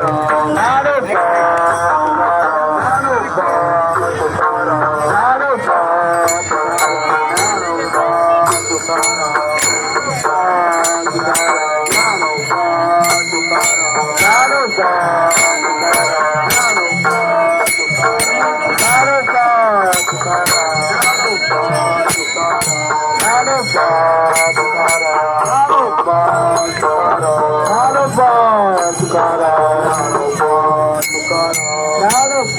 করো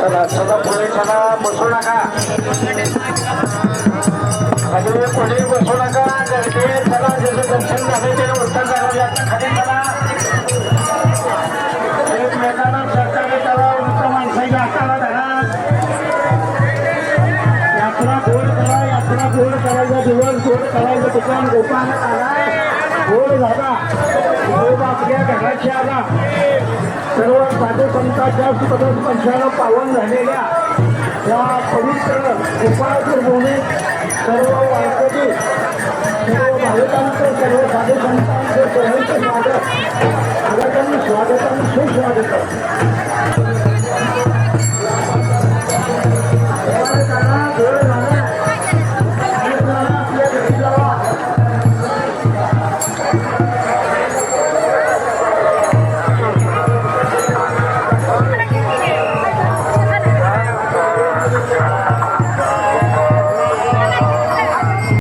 चला चला पुढे चला बसू नका. खाली पुढे बसू नका. गर्दी चला जसं दर्शन झालं ते उत्तर झालं खाली चला. दिवस गोड करायचं दुकान गोपाळात आला. गोड झाला. हो, आपल्या घराच्या आला. सर्व साधू संतांच्या सुपदस पंचानं पावन झालेल्या या पवित्र गोपाळपूर भूमी सर्व वारकरी सर्व भाविकांचं सर्व साधू संतांचं सर्वांचं स्वागत. स्वागतम सुस्वागतम.